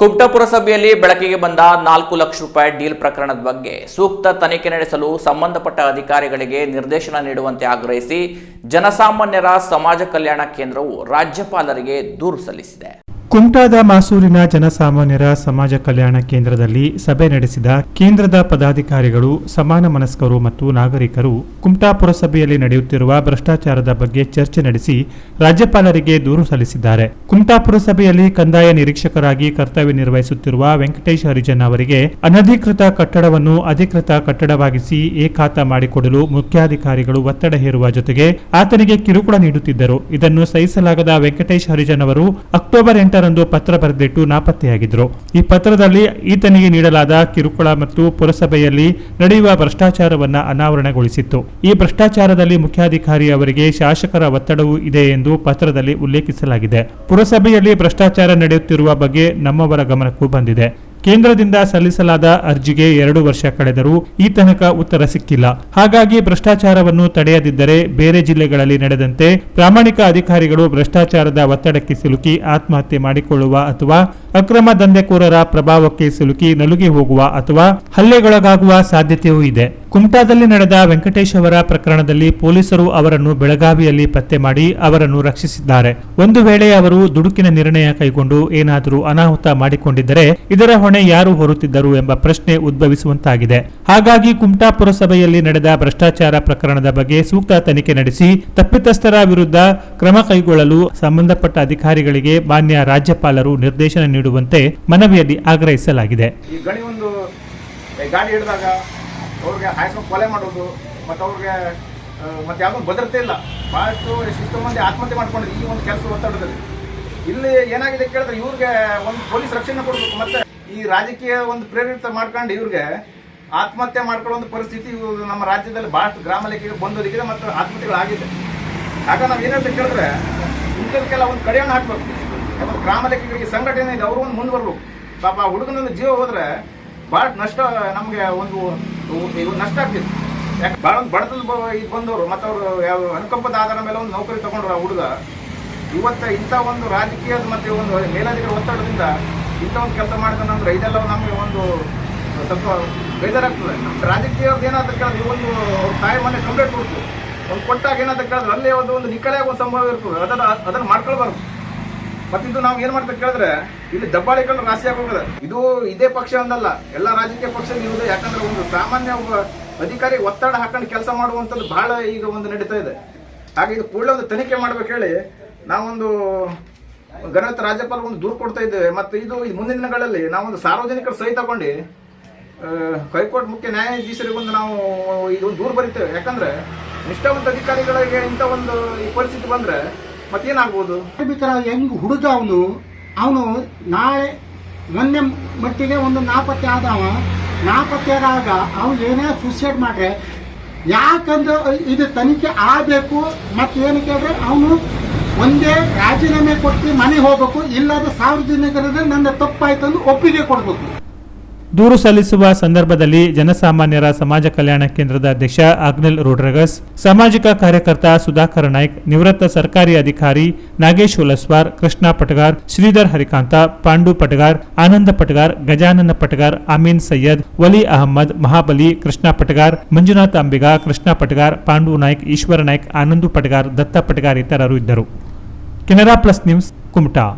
ಕುಮಟಾ ಪುರಸಭೆಯಲ್ಲಿ ಬೆಳಕಿಗೆ ಬಂದ ನಾಲ್ಕು ಲಕ್ಷ ರೂಪಾಯಿ ಡೀಲ್ ಪ್ರಕರಣದ ಬಗ್ಗೆ ಸೂಕ್ತ ತನಿಖೆ ನಡೆಸಲು ಸಂಬಂಧಪಟ್ಟ ಅಧಿಕಾರಿಗಳಿಗೆ ನಿರ್ದೇಶನ ನೀಡುವಂತೆ ಆಗ್ರಹಿಸಿ ಜನಸಾಮಾನ್ಯರ ಸಮಾಜ ಕಲ್ಯಾಣ ಕೇಂದ್ರವು ರಾಜ್ಯಪಾಲರಿಗೆ ದೂರು ಸಲ್ಲಿಸಿದೆ. ಕುಮಟಾದ ಮಾಸೂರಿನ ಜನಸಾಮಾನ್ಯರ ಸಮಾಜ ಕಲ್ಯಾಣ ಕೇಂದ್ರದಲ್ಲಿ ಸಭೆ ನಡೆಸಿದ ಕೇಂದ್ರದ ಪದಾಧಿಕಾರಿಗಳು, ಸಮಾನ ಮನಸ್ಕರು ಮತ್ತು ನಾಗರಿಕರು ಕುಮಟಾ ಪುರಸಭೆಯಲ್ಲಿ ನಡೆಯುತ್ತಿರುವ ಭ್ರಷ್ಟಾಚಾರದ ಬಗ್ಗೆ ಚರ್ಚೆ ನಡೆಸಿ ರಾಜ್ಯಪಾಲರಿಗೆ ದೂರು ಸಲ್ಲಿಸಿದ್ದಾರೆ. ಕುಮಟಾ ಪುರಸಭೆಯಲ್ಲಿ ಕಂದಾಯ ನಿರೀಕ್ಷಕರಾಗಿ ಕರ್ತವ್ಯ ನಿರ್ವಹಿಸುತ್ತಿರುವ ವೆಂಕಟೇಶ್ ಹರಿಜನ್ ಅವರಿಗೆ ಅನಧಿಕೃತ ಕಟ್ಟಡವನ್ನು ಅಧಿಕೃತ ಕಟ್ಟಡವಾಗಿಸಿ ಏಕಾತ ಮಾಡಿಕೊಡಲು ಮುಖ್ಯಾಧಿಕಾರಿಗಳು ಒತ್ತಡ ಹೇರುವ ಜೊತೆಗೆ ಆತನಿಗೆ ಕಿರುಕುಳ ನೀಡುತ್ತಿದ್ದರು. ಇದನ್ನು ಸಹಿಸಲಾಗದ ವೆಂಕಟೇಶ್ ಹರಿಜನ್ ಅವರು ಅಕ್ಟೋಬರ್ ಎಂಟರಂದು ಪತ್ರ ಬರೆದಿಟ್ಟು ನಾಪತ್ತೆಯಾಗಿದ್ದರು. ಈ ಪತ್ರದಲ್ಲಿ ಈತನಿಗೆ ನೀಡಲಾದ ಕಿರುಕುಳ ಮತ್ತು ಪುರಸಭೆಯಲ್ಲಿ ನಡೆಯುವ ಭ್ರಷ್ಟಾಚಾರವನ್ನು ಅನಾವರಣಗೊಳಿಸಿತ್ತು. ಈ ಭ್ರಷ್ಟಾಚಾರದಲ್ಲಿ ಮುಖ್ಯಾಧಿಕಾರಿ ಅವರಿಗೆ ಶಾಸಕರ ಒತ್ತಡವೂ ಇದೆ ಎಂದು ಪತ್ರದಲ್ಲಿ ಉಲ್ಲೇಖಿಸಲಾಗಿದೆ. ಪುರಸಭೆಯಲ್ಲಿ ಭ್ರಷ್ಟಾಚಾರ ನಡೆಯುತ್ತಿರುವ ಬಗ್ಗೆ ನಮ್ಮವರ ಗಮನಕ್ಕೂ ಬಂದಿದೆ. ಕೇಂದ್ರದಿಂದ ಸಲ್ಲಿಸಲಾದ ಅರ್ಜಿಗೆ ಎರಡು ವರ್ಷ ಕಳೆದರೂ ಈ ತನಕ ಉತ್ತರ ಸಿಕ್ಕಿಲ್ಲ. ಹಾಗಾಗಿ ಭ್ರಷ್ಟಾಚಾರವನ್ನು ತಡೆಯದಿದ್ದರೆ ಬೇರೆ ಜಿಲ್ಲೆಗಳಲ್ಲಿ ನಡೆದಂತೆ ಪ್ರಾಮಾಣಿಕ ಅಧಿಕಾರಿಗಳು ಭ್ರಷ್ಟಾಚಾರದ ಒತ್ತಡಕ್ಕೆ ಸಿಲುಕಿ ಆತ್ಮಹತ್ಯೆ ಮಾಡಿಕೊಳ್ಳುವ ಅಥವಾ ಅಕ್ರಮ ದಂಧೆಕೋರರ ಪ್ರಭಾವಕ್ಕೆ ಸಿಲುಕಿ ನಲುಗಿ ಹೋಗುವ ಅಥವಾ ಹಲ್ಲೆಗೊಳಗಾಗುವ ಸಾಧ್ಯತೆಯೂ ಇದೆ. ಕುಮಟಾದಲ್ಲಿ ನಡೆದ ವೆಂಕಟೇಶ್ ಅವರ ಪ್ರಕರಣದಲ್ಲಿ ಪೊಲೀಸರು ಅವರನ್ನು ಬೆಳಗಾವಿಯಲ್ಲಿ ಪತ್ತೆ ಮಾಡಿ ಅವರನ್ನು ರಕ್ಷಿಸಿದ್ದಾರೆ. ಒಂದು ವೇಳೆ ಅವರು ದುಡುಕಿನ ನಿರ್ಣಯ ಕೈಗೊಂಡು ಏನಾದರೂ ಅನಾಹುತ ಮಾಡಿಕೊಂಡಿದ್ದರೆ ಇದರ ಹೊಣೆ ಯಾರು ಹೊರುತ್ತಿದ್ದರು ಎಂಬ ಪ್ರಶ್ನೆ ಉದ್ಭವಿಸುವಂತಾಗಿದೆ. ಹಾಗಾಗಿ ಕುಮಟಾ ಪುರಸಭೆಯಲ್ಲಿ ನಡೆದ ಭ್ರಷ್ಟಾಚಾರ ಪ್ರಕರಣದ ಬಗ್ಗೆ ಸೂಕ್ತ ತನಿಖೆ ನಡೆಸಿ ತಪ್ಪಿತಸ್ಥರ ವಿರುದ್ಧ ಕ್ರಮ ಕೈಗೊಳ್ಳಲು ಸಂಬಂಧಪಟ್ಟ ಅಧಿಕಾರಿಗಳಿಗೆ ಮಾನ್ಯ ರಾಜ್ಯಪಾಲರು ನಿರ್ದೇಶನ ನೀಡುವಂತೆ ಮನವಿಯಲ್ಲಿ ಆಗ್ರಹಿಸಲಾಗಿದೆ. ಈ ಗಣಿ ಒಂದು ಗಾಡಿ ಹಿಡಿದಾಗ ಅವ್ರಿಗೆ ಹಾಯಿಸ್ಕೊಂಡು ಕೊಲೆ ಮಾಡೋದು, ಮತ್ತು ಅವ್ರಿಗೆ ಮತ್ತೆ ಯಾವುದೋ ಭದ್ರತೆ ಇಲ್ಲ. ಭಾಳಷ್ಟು ಎಷ್ಟೋ ಮಂದಿ ಆತ್ಮಹತ್ಯೆ ಮಾಡ್ಕೊಂಡಿದ್ರು ಈ ಒಂದು ಕೆಲಸ ಒತ್ತಡದಲ್ಲಿ. ಇಲ್ಲಿ ಏನಾಗಿದೆ ಕೇಳಿದ್ರೆ ಇವ್ರಿಗೆ ಒಂದು ಪೊಲೀಸ್ ರಕ್ಷಣೆ ಕೊಡಬೇಕು. ಮತ್ತೆ ಈ ರಾಜಕೀಯ ಒಂದು ಪ್ರೇರಿತ ಮಾಡ್ಕೊಂಡು ಇವ್ರಿಗೆ ಆತ್ಮಹತ್ಯೆ ಮಾಡ್ಕೊಳ್ಳೋ ಒಂದು ಪರಿಸ್ಥಿತಿ ನಮ್ಮ ರಾಜ್ಯದಲ್ಲಿ ಭಾಳಷ್ಟು ಗ್ರಾಮ ಲೆಕ್ಕಿಗೆ ಬಂದೋದಿಗಿದೆ ಮತ್ತು ಆತ್ಮಹತ್ಯೆಗಳಾಗಿದೆ. ಆಗ ನಾವು ಏನಂತ ಕೇಳಿದ್ರೆ ಇಂಥದಕ್ಕೆಲ್ಲ ಒಂದು ಕಡಿವಾಣ ಹಾಕ್ಬೇಕು. ಯಾಕಂದ್ರೆ ಗ್ರಾಮ ಲೆಕ್ಕಿಗಳಿಗೆ ಸಂಘಟನೆ ಇದೆ, ಅವರು ಒಂದು ಮುಂದೆ ಪಾಪ ಆ ಹುಡುಗನಲ್ಲಿ ಜೀವ ಹೋದ್ರೆ ಭಾಳ ನಷ್ಟ, ನಮಗೆ ಒಂದು ನಷ್ಟ ಆಗ್ತಿತ್ತು. ಯಾಕೆ ಭಾಳ ಒಂದು ಬಡತನ ಬ- ಇದು ಬಂದವರು ಮತ್ತು ಅವರು ಯಾವ ಅನುಕಂಪದ ಆಧಾರ ಮೇಲೆ ಒಂದು ನೌಕರಿ ತಗೊಂಡ್ರು ಆ ಹುಡುಗ. ಇವತ್ತು ಇಂಥ ಒಂದು ರಾಜಕೀಯದ ಮತ್ತು ಒಂದು ಮೇಲಾಧಿಕಾರಿ ಒತ್ತಡದಿಂದ ಇಂಥ ಒಂದು ಕೆಲಸ ಮಾಡ್ತಾನಂದ್ರೆ ಇದೆಲ್ಲ ನಮಗೆ ಒಂದು ಸ್ವಲ್ಪ ಬೇಜಾರಾಗ್ತದೆ. ನಮ್ಮ ರಾಜಕೀಯವ್ರದ್ದು ಏನಾದ್ರು ಕೇಳಿದ್ರೆ ಒಂದು ಅವ್ರ ತಾಯಿ ಮನೆ ಕಂಪ್ಲೇಂಟ್ ಕೊಡ್ತು. ಒಂದು ಕೊಟ್ಟಾಗ ಏನಾದ್ರು ಕೇಳಿದ್ರೆ ಅಲ್ಲೇ ಒಂದು ಒಂದು ಒಂದು ಸಂಭವ ಇರ್ತದೆ. ಅದನ್ನು ಅದನ್ನು ಮಾಡ್ಕೊಳ್ಬಾರ್ದು. ಮತ್ತಿದು ನಾವು ಏನ್ ಮಾಡ್ಬೇಕು ಕೇಳಿದ್ರೆ, ಇಲ್ಲಿ ದಬ್ಬಾಳಿಗಳು ರಾಶಿ ಆಗೋಗಿದೆ. ಇದು ಇದೇ ಪಕ್ಷ ಒಂದಲ್ಲ ಎಲ್ಲ ರಾಜಕೀಯ ಪಕ್ಷ ಇರುವುದು ಯಾಕಂದ್ರೆ ಒಂದು ಸಾಮಾನ್ಯ ಒಬ್ಬ ಅಧಿಕಾರಿ ಒತ್ತಡ ಹಾಕೊಂಡು ಕೆಲಸ ಮಾಡುವಂಥದ್ದು ಬಹಳ ಈಗ ಒಂದು ನಡೀತಾ ಇದೆ. ಹಾಗೆ ಇದು ಕೂಡಲೇ ಒಂದು ತನಿಖೆ ಮಾಡ್ಬೇಕು ಹೇಳಿ, ನಾವೊಂದು ಗಣತ ರಾಜ್ಯಪಾಲ ಒಂದು ದೂರು ಕೊಡ್ತಾ ಇದ್ದೇವೆ. ಮತ್ತು ಇದು ಮುಂದಿನ ದಿನಗಳಲ್ಲಿ ನಾವೊಂದು ಸಾರ್ವಜನಿಕರ ಸಹಿ ತಗೊಂಡು ಹೈಕೋರ್ಟ್ ಮುಖ್ಯ ನ್ಯಾಯಾಧೀಶರಿಗೆ ಒಂದು ನಾವು ಇದೊಂದು ದೂರು ಬರೀತೇವೆ. ಯಾಕಂದ್ರೆ ನಿಷ್ಠಾವಂತ ಅಧಿಕಾರಿಗಳಿಗೆ ಇಂಥ ಒಂದು ಈ ಪರಿಸ್ಥಿತಿ ಬಂದ್ರೆ ಮತ್ತೇನಾಗ್ಬೋದು? ಕಾರ್ಮಿಕರ ಹೆಂಗ್ ಹುಡುಗ ಅವನು ಅವನು ನಾಳೆ ಮೊನ್ನೆ ಮಟ್ಟಿಗೆ ಒಂದು ನಾಪತ್ತೆ ಆದವ. ನಾಪತ್ತೆ ಆದಾಗ ಅವನು ಏನೇ ಸೂಸೈಡ್ ಮಾಡ್ರೆ, ಯಾಕಂದ್ರೆ ಇದು ತನಿಖೆ ಆಗಬೇಕು ಮತ್ತೆ ಏನು ಕೇಳಿದ್ರೆ ಅವನು ಒಂದೇ ರಾಜೀನಾಮೆ ಕೊಟ್ಟು ಮನೆ ಹೋಗ್ಬೇಕು ಇಲ್ಲದ ಸಾರ್ವಜನಿಕರಲ್ಲಿ ನನ್ನ ತಪ್ಪಾಯ್ತು ಒಪ್ಪಿಗೆ ಕೊಡ್ಬೇಕು. ದೂರು ಸಲ್ಲಿಸುವ ಸಂದರ್ಭದಲ್ಲಿ ಜನಸಾಮಾನ್ಯರ ಸಮಾಜ ಕಲ್ಯಾಣ ಕೇಂದ್ರದ ಅಧ್ಯಕ್ಷ ಅಗ್ನಿಲ್ ರೋಡ್ರಗಸ್, ಸಾಮಾಜಿಕ ಕಾರ್ಯಕರ್ತ ಸುಧಾಕರ್ ನಾಯ್ಕ್, ನಿವೃತ್ತ ಸರ್ಕಾರಿ ಅಧಿಕಾರಿ ನಾಗೇಶ್ ಹುಲಸ್ವಾರ್, ಕೃಷ್ಣ ಪಟಗಾರ್, ಶ್ರೀಧರ್ ಹರಿಕಾಂತ, ಪಾಂಡು ಪಟಗಾರ್, ಆನಂದ ಪಟಗಾರ್, ಗಜಾನನ ಪಟಗಾರ್, ಅಮೀನ್ ಸೈಯದ್, ವಲಿ ಅಹಮ್ಮದ್, ಮಹಾಬಲಿ, ಕೃಷ್ಣ ಪಟಗಾರ್, ಮಂಜುನಾಥ್ ಅಂಬಿಗ, ಕೃಷ್ಣ ಪಟಗಾರ್, ಪಾಂಡು ನಾಯ್ಕ್, ಈಶ್ವರ ನಾಯ್ಕ್, ಆನಂದು ಪಟಗಾರ್, ದತ್ತ ಪಟಗಾರ್ ಇತರರು ಇದ್ದರು. Canara plus news Kumta.